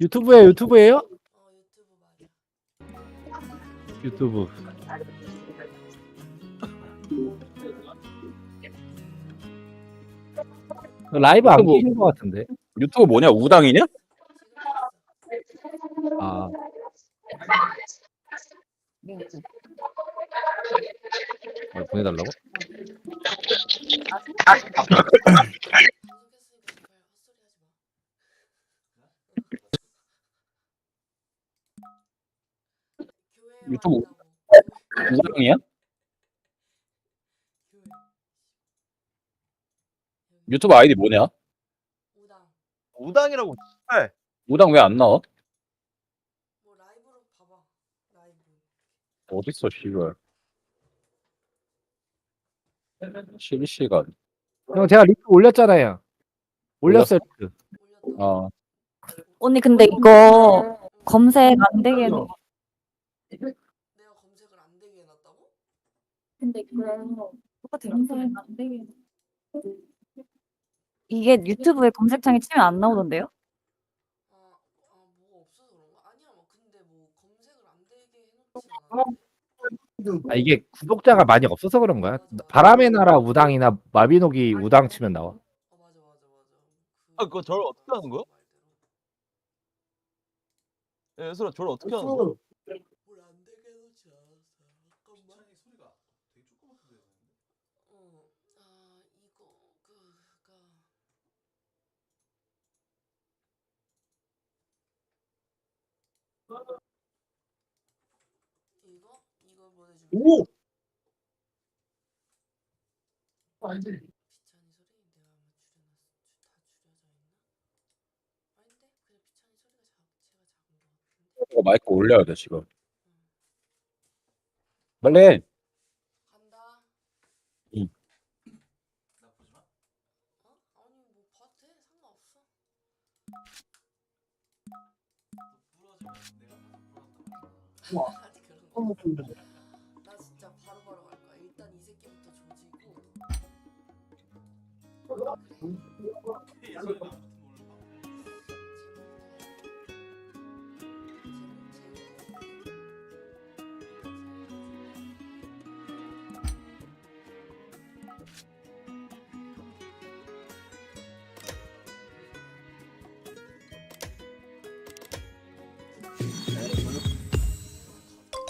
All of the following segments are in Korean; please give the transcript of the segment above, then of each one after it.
유튜브에 유튜브예요? 어 유튜브. 라이브 안 유튜브. 키는 것 같은데. 유튜브 뭐냐? 우당이냐? 아, 아, 보내달라고? 방송했으니까 제발 헛소리 하지 마. 교회 유튜브? 교회. 유튜브 아이디 뭐냐? 우당. 우당이라고 우당 왜 안 나와? 뭐 라이브로 봐봐. 라이브. 어딨어, 씨발. 실시간. 형 제가 리플 올렸잖아요. 올렸어요. 리플. 올렸다. 아, 언니 근데 이거 검색 안 되게 해놓- 내가 검색을 안 되게 해놨다고? 근데 이거 똑같아 검색 안 되게 이게 유튜브에 검색창에 치면 안 나오던데요? 아, 아 뭐가 없어서 그런가? 아니야 뭐 근데 뭐 검색을 안 되게 해놓진 않아. 아, 이게 구독자가 많이 없어서 그런 거야. 바람의 나라 우당이나 마비노기 우당 치면 나와. 어 맞아 맞아 맞아. 아, 그거 저를 어떻게 하는 거야? 예, 예슬아 저를 어떻게 하는 거야? 뭘안 되게 해놓지 않았어. 잠깐만. 소리가 되게 조그맣게 들리는데 어, 아 이거 그가 이거 이거 보내주면 오! 비찬이 소리 내가 아마 줄여놨 다 줄여져 있나? 아닌데 그냥 비찬이 소리가 작 제가 작은 것 같은데 이거 마이크 올려야 돼, 지금. 빨리 부러졌다고 아직 그런 거. 나 진짜 바로바로 갈 거야. 일단 이 새끼부터 조지고. 그래.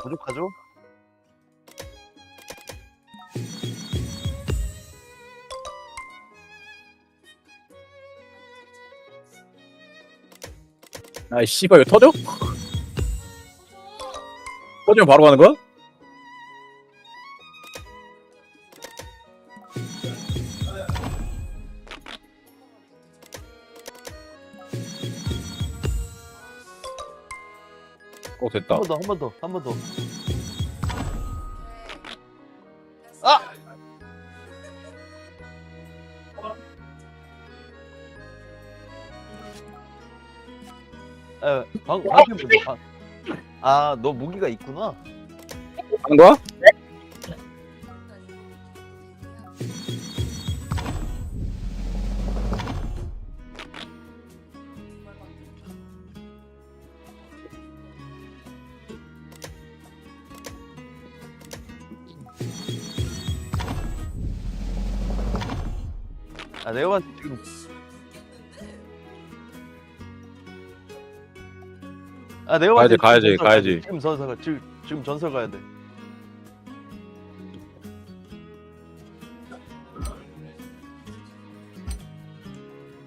부족하죠? 아이, 씨발, 이거 터져? 터지면 바로 가는 거야? 어, 됐다. 한 번 더, 한 번 더, 한 번 더. 아! 에, 방, 방금 먼저. 방. 아, 너 무기가 있구나. 한 거야? 아, 내가 봤을 때 지금 아, 내가 가야지, 봤을 때 가야지, 지금 전설 가야지. 지금 전설 가, 지금 지금 전설 가야 돼.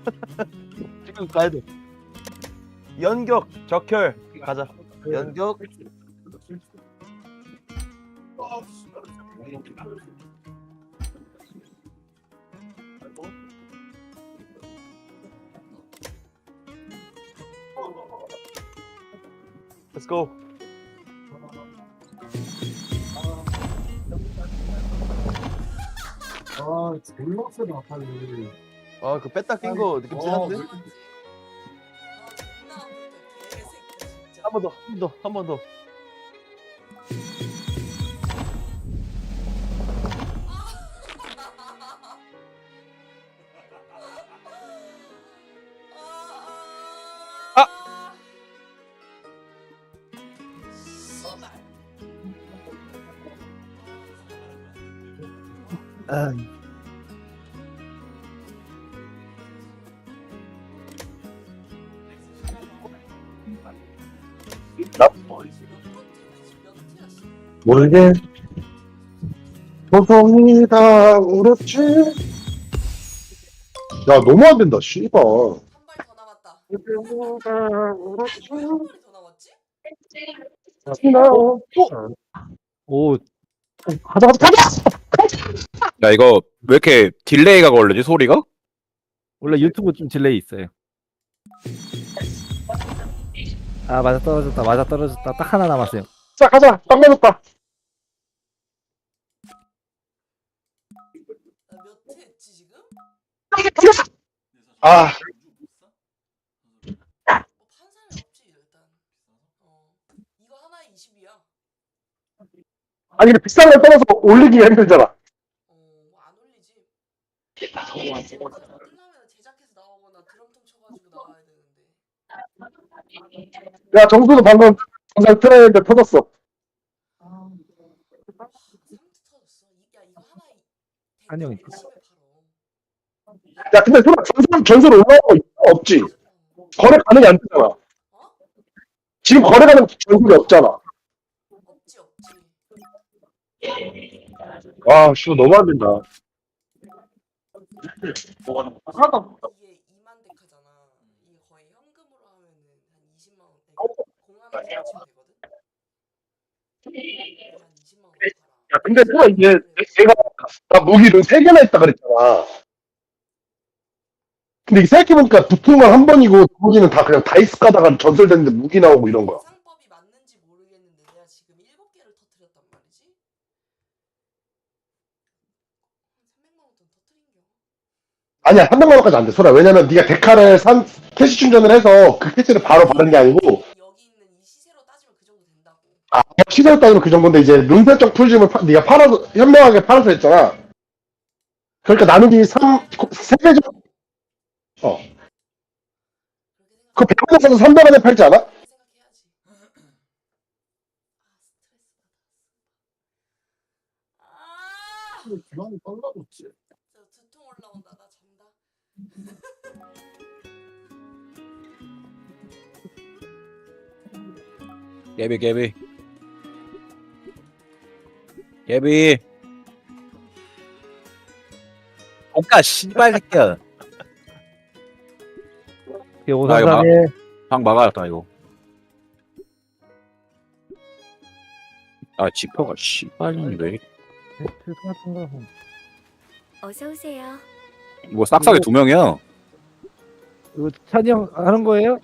지금 가야 돼. 연격, 적혈 가자. 연격. Let's go. 아, 세다, 빨리. 아, 그 뺐다 낀 거 느낌 세한데? 아, 존나 아프다. 개새끼 진짜. 한번 더, 한 번 더, 한 번 더. 아, 모르게 소송이다 울었지 야 너무 안 된다 씨발 한 발 더 남았다. 한 발이 더 남았지? 오 가자 가자 가자 야 이거 왜 이렇게 딜레이가 걸리지 소리가? 원래 유튜브 좀 딜레이 있어요. 아 맞아 떨어졌다 맞아 떨어졌다 딱 하나 남았어요. 자 가자 딱 맞았다 나몇회 했지 지금? 아. 뭐 판 사람이 없지 일단. 어 이거 하나에 20이야. 아니 근데 비싼 걸 떠나서 올리기 힘들잖아 어뭐안 올리지. 끝나면 제작해서 나오거나 드럼통 쳐가지고 나와야 되는데. 야 정수도 방금 영상 틀어야는데 터졌어 와, 상투 터졌어. 이- 야 이거 하나에 아니요, 대게 이거. 20에 팔어. 야 근데 소라 전설 전설 올라오고 있어? 없지 거래 가능이 안 되잖아 지금 거래 가능 전설이 없잖아 없지 없지. 와 씨발 너무 안 된다 이게 2만 데카잖아. 이게 거의 현금으로 하면은 한 20만 원. 공 하나 더 치면 되거든. 한 20만 원 팔아. 야 근데 소라 이게 얘가 나 무기를 세 개나 있다 그랬잖아 근데 이 생각해보니까 부품만 한 번이고 무기는 다 그냥 다이스 까다가 전설됐는데 무기 나오고 이런 거야 상법이 맞는지 모르겠는데 내가 지금 7개를 터뜨렸단 말이지. 한 300만 원 돈 터뜨린 겨. 아니야 300만 원까지 안돼 소라 왜냐면 네가 데카를 산 캐시 충전을 해서 그 캐시를 바로 받는 게 아니고 여기 있는 이 시세로 따지면 그 정도 된다고. 시세로 따지면 그 정도인데 이제 룬 설정 풀집을 파- 네가 팔아서 현명하게 팔아서 했잖아 그러니까 나누기 3 3배 정도 어. 그렇게 그 100원에 사서 300원에 팔지 않아? 그렇게 생각해야지. 아 스트레스 받아. 아 기왕이 빨라졌지 저 두통 올라온다. 나 예비 예비. 예비. 오까 씨발 새끼야. 이 아, 이거 방 막아야겠다 이거. 아 지퍼가 씨발이 왜 어서 오세요. 뭐 싹싹이 두 명이야 이거 찬이 형 하는 거예요?